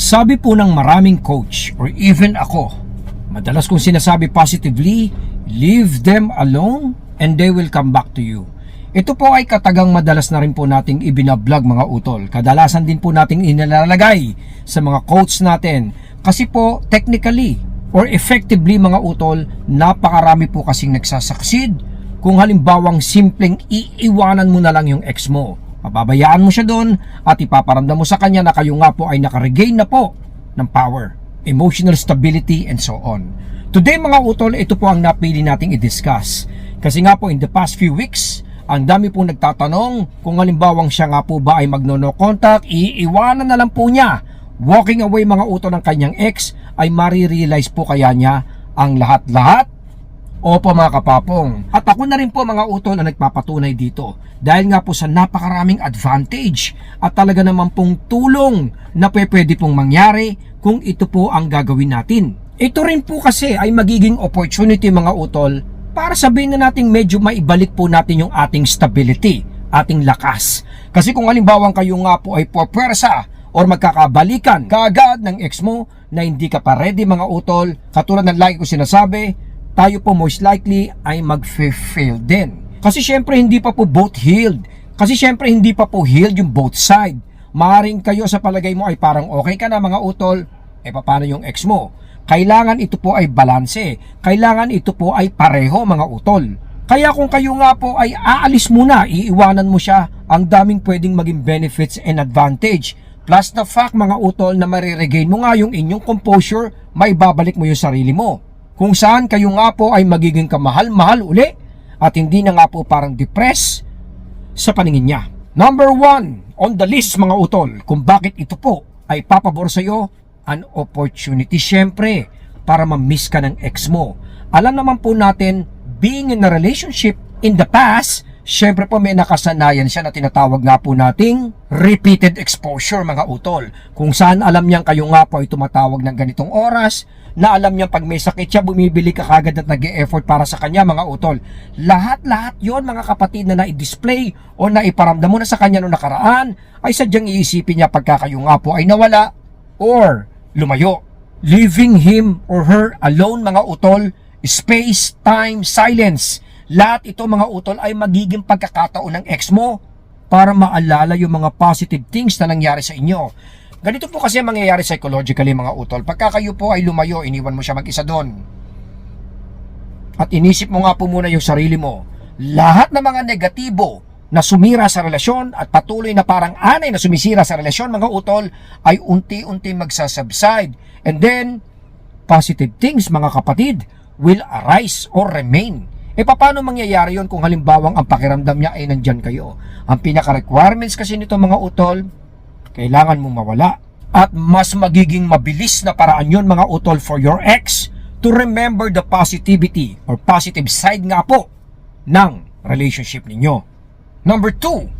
Sabi po ng maraming coach or even ako, madalas kong sinasabi positively, leave them alone and they will come back to you. Ito po ay katagang madalas na rin po nating ibinablog mga utol. Kadalasan din po nating inilalagay sa mga quotes natin. Kasi po, technically or effectively mga utol, napakarami po kasing nagsasucceed kung halimbawang simpleng iiwanan mo na lang yung ex mo. Pababayaan mo siya doon at ipaparamdam mo sa kanya na kayo nga po ay nakaregain na po ng power, emotional stability, and so on. Today mga utol, ito po ang napili nating i-discuss. Kasi nga po in the past few weeks, ang dami po nagtatanong kung halimbawang siya nga po ba ay magno-no contact, iiwanan na lang po niya. Walking away mga utol ng kanyang ex ay marirealize po kaya niya ang lahat-lahat Opo mga kapapong. At ako na rin po mga utol na nagpapatunay dito. Dahil nga po sa napakaraming advantage at talaga naman pong tulong na pwede pong mangyari kung ito po ang gagawin natin. Ito rin po kasi ay magiging opportunity mga utol para sabihin na natin medyo maibalik po natin yung ating stability, ating lakas. Kasi kung halimbawang kayo nga po ay pupwersa or magkakabalikan kaagad ng ex mo na hindi ka pa ready mga utol, katulad ng lagi ko sinasabi, tayo po most likely ay mag-fail din. Kasi syempre hindi pa po both healed. Kasi syempre hindi pa po healed yung both side. Maaring kayo sa palagay mo ay parang okay ka na mga utol, eh paano yung ex mo? Kailangan ito po ay balanse. Kailangan ito po ay pareho mga utol. Kaya kung kayo nga po ay aalis muna, iiwanan mo siya, ang daming pwedeng maging benefits and advantage. Plus the fact mga utol na mariregain mo nga yung inyong composure, may babalik mo yung sarili mo kung saan kayo nga po ay magiging kamahal-mahal uli at hindi na nga po parang depressed sa paningin niya. Number one on the list mga utol kung bakit ito po ay papabor sa iyo an opportunity syempre para ma-miss ka ng ex mo. Alam naman po natin being in a relationship in the past Siyempre po may nakasanayan siya na tinatawag nga po nating repeated exposure mga utol. Kung saan alam niyang kayo nga po ay tumatawag ng ganitong oras, na alam niyang pag may sakit siya, bumibili ka kagad at nag effort para sa kanya mga utol. Lahat-lahat yon mga kapatid na na-display o naiparamdam mo na sa kanya noong nakaraan, ay sadyang iisipin niya pagka kayo nga po ay nawala or lumayo. Leaving him or her alone mga utol, space, time, silence. Lahat ito mga utol ay magiging pagkakataon ng ex mo para maalala yung mga positive things na nangyari sa inyo. Ganito po kasi ang mangyayari psychologically mga utol. Pagka kayo po ay lumayo, iniwan mo siya mag-isa doon. At inisip mo nga po muna yung sarili mo. Lahat ng mga negatibo na sumira sa relasyon at patuloy na parang anay na sumisira sa relasyon mga utol ay unti-unti magsasubside. And then, positive things mga kapatid will arise or remain. E paano mangyayari yon kung halimbawang ang pakiramdam niya ay nandyan kayo? Ang pinaka-requirements kasi nito mga utol, kailangan mong mawala. At mas magiging mabilis na paraan yon mga utol for your ex to remember the positivity or positive side nga po ng relationship ninyo. Number two,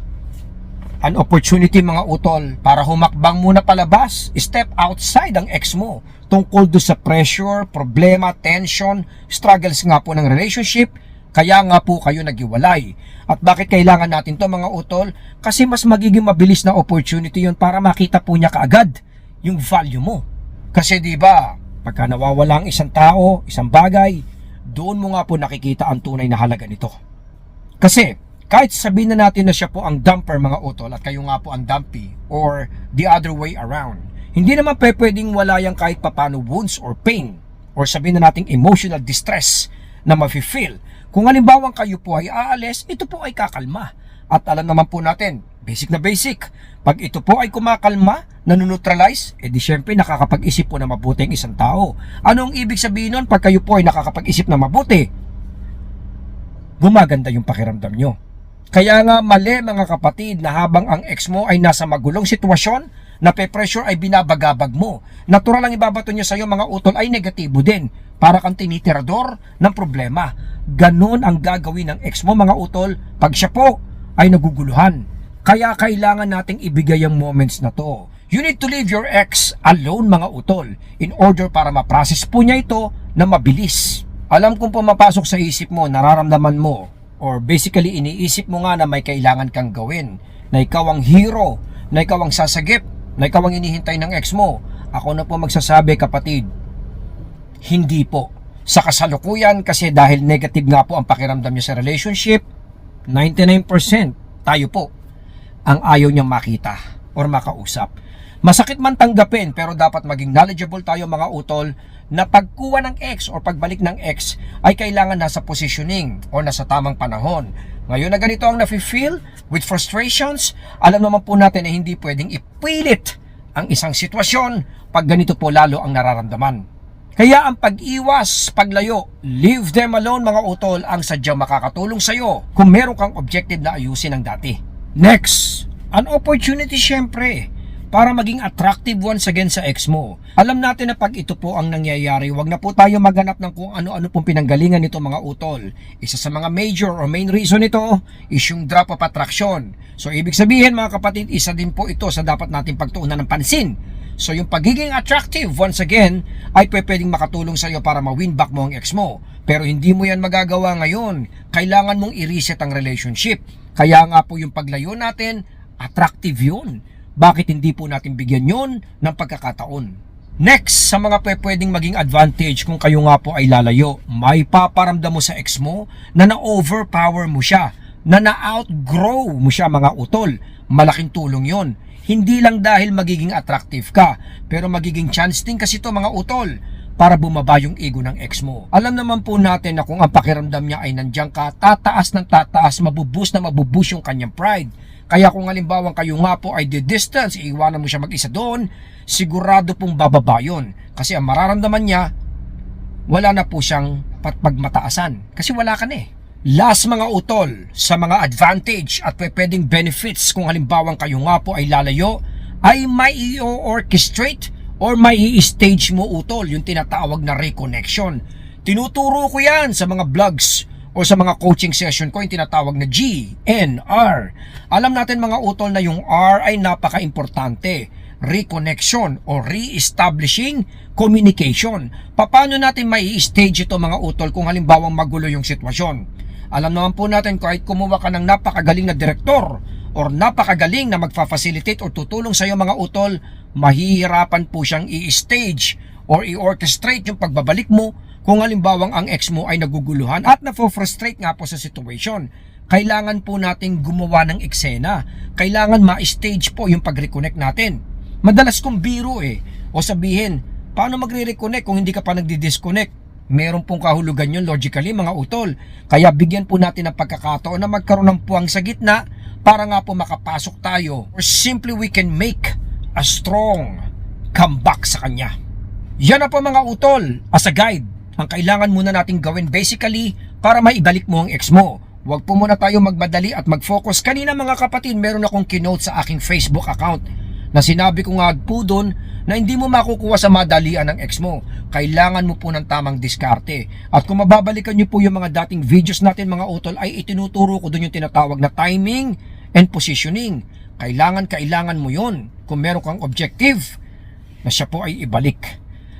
an opportunity mga utol para humakbang muna palabas, step outside ang ex mo tungkol do sa pressure, problema, tension, struggles nga po ng relationship, kaya nga po kayo naghiwalay. At bakit kailangan natin to mga utol? Kasi mas magiging mabilis na opportunity yon para makita po niya kaagad yung value mo. Kasi di ba, pagka nawawala ang isang tao, isang bagay, doon mo nga po nakikita ang tunay na halaga nito. Kasi kahit sabihin na natin na siya po ang dumper mga utol at kayo nga po ang dumpy or the other way around, hindi naman pwedeng wala yung kahit papano wounds or pain or sabihin na nating emotional distress na mafe-feel. Kung halimbawa kayo po ay aalis, ito po ay kakalma. At alam naman po natin, basic na basic. Pag ito po ay kumakalma, nanuneutralize, edi syempre nakakapag-isip po na mabuti ang isang tao. Anong ibig sabihin nun pag kayo po ay nakakapag-isip na mabuti? Gumaganda yung pakiramdam nyo. Kaya nga mali mga kapatid na habang ang ex mo ay nasa magulong sitwasyon, na pe-pressure ay binabagabag mo. Natural ang ibabato niya sa iyo mga utol ay negatibo din. Para kang tinitirador ng problema. Ganon ang gagawin ng ex mo mga utol pag siya po ay naguguluhan. Kaya kailangan nating ibigay ang moments na to. You need to leave your ex alone mga utol in order para ma-process po niya ito na mabilis. Alam kong pumapasok sa isip mo, nararamdaman mo, or basically iniisip mo nga na may kailangan kang gawin, na ikaw ang hero, na ikaw ang sasagip, na ikaw ang inihintay ng ex mo. Ako na po magsasabi kapatid, hindi po. Sa kasalukuyan kasi dahil negative nga po ang pakiramdam niya sa relationship, 99% tayo po ang ayaw niyang makita or makausap. Masakit man tanggapin pero dapat maging knowledgeable tayo mga utol na pagkuha ng ex or pagbalik ng ex ay kailangan nasa positioning o nasa tamang panahon. Ngayon na ganito ang nafe-feel with frustrations, alam naman po natin na hindi pwedeng ipilit ang isang sitwasyon pag ganito po lalo ang nararamdaman. Kaya ang pag-iwas, paglayo, leave them alone mga utol ang sadyang makakatulong sa'yo kung meron kang objective na ayusin ang dati. Next, an opportunity syempre para maging attractive once again sa ex mo. Alam natin na pag ito po ang nangyayari, wag na po tayo maghanap ng kung ano-ano pong pinanggalingan nito mga utol. Isa sa mga major or main reason nito is yung drop of attraction. So ibig sabihin mga kapatid, isa din po ito sa dapat natin pagtuunan ng pansin. So yung pagiging attractive once again ay pwedeng makatulong sa iyo para ma-win back mo ang ex mo. Pero hindi mo yan magagawa ngayon. Kailangan mong i-reset ang relationship. Kaya nga po yung paglayo natin, attractive yun. Bakit hindi po natin bigyan yon ng pagkakataon? Next, sa mga pwedeng maging advantage kung kayo nga po ay lalayo, may paparamdam mo sa ex mo na na-overpower mo siya, na na-outgrow mo siya mga utol. Malaking tulong yon. Hindi lang dahil magiging attractive ka, pero magiging chance din kasi to mga utol para bumaba yung ego ng ex mo. Alam naman po natin na kung ang pakiramdam niya ay nandiyan ka, tataas ng tataas, mabubus na mabubus yung kanyang pride. Kaya kung halimbawa kayo nga po ay the distance, iiwanan mo siya mag-isa doon, sigurado pong bababa yun. Kasi ang mararamdaman niya, wala na po siyang patpagmataasan. Kasi wala ka na eh. Last mga utol, sa mga advantage at pwedeng benefits kung halimbawa kayo nga po ay lalayo, ay may i-orchestrate or may i-stage mo utol, yung tinatawag na reconnection. Tinuturo ko yan sa mga vlogs o sa mga coaching session ko yung tinatawag na G, N, R. Alam natin mga utol na yung R ay napaka-importante. Reconnection o re-establishing communication. Paano natin mai stage ito mga utol kung halimbawang magulo yung sitwasyon? Alam naman po natin kahit kumuha ka ng napakagaling na direktor or napakagaling na magfa-facilitate o tutulong sa iyo mga utol, mahihirapan po siyang i-stage or i-orchestrate yung pagbabalik mo kung halimbawang ang ex mo ay naguguluhan at na-frustrate nga po sa situation. Kailangan po nating gumawa ng eksena. Kailangan ma-stage po yung pag-reconnect natin. Madalas kong biro eh. O sabihin, paano magre-reconnect kung hindi ka pa nagdi-disconnect? Meron pong kahulugan yun logically mga utol. Kaya bigyan po natin ng pagkakataon na magkaroon ng puwang sa gitna para nga po makapasok tayo or simply we can make a strong comeback sa kanya. Yan na po mga utol as a guide ang kailangan muna nating gawin basically para maibalik mo ang ex mo. Huwag po muna tayo magmadali at mag-focus. Kanina mga kapatid, meron akong kinote sa aking Facebook account na sinabi ko nga po doon na hindi mo makukuha sa madalian ng ex mo. Kailangan mo po ng tamang diskarte. At kung mababalikan niyo po yung mga dating videos natin mga utol ay itinuturo ko doon yung tinatawag na timing and positioning. Kailangan, kailangan mo yon kung meron kang objective na siya po ay ibalik.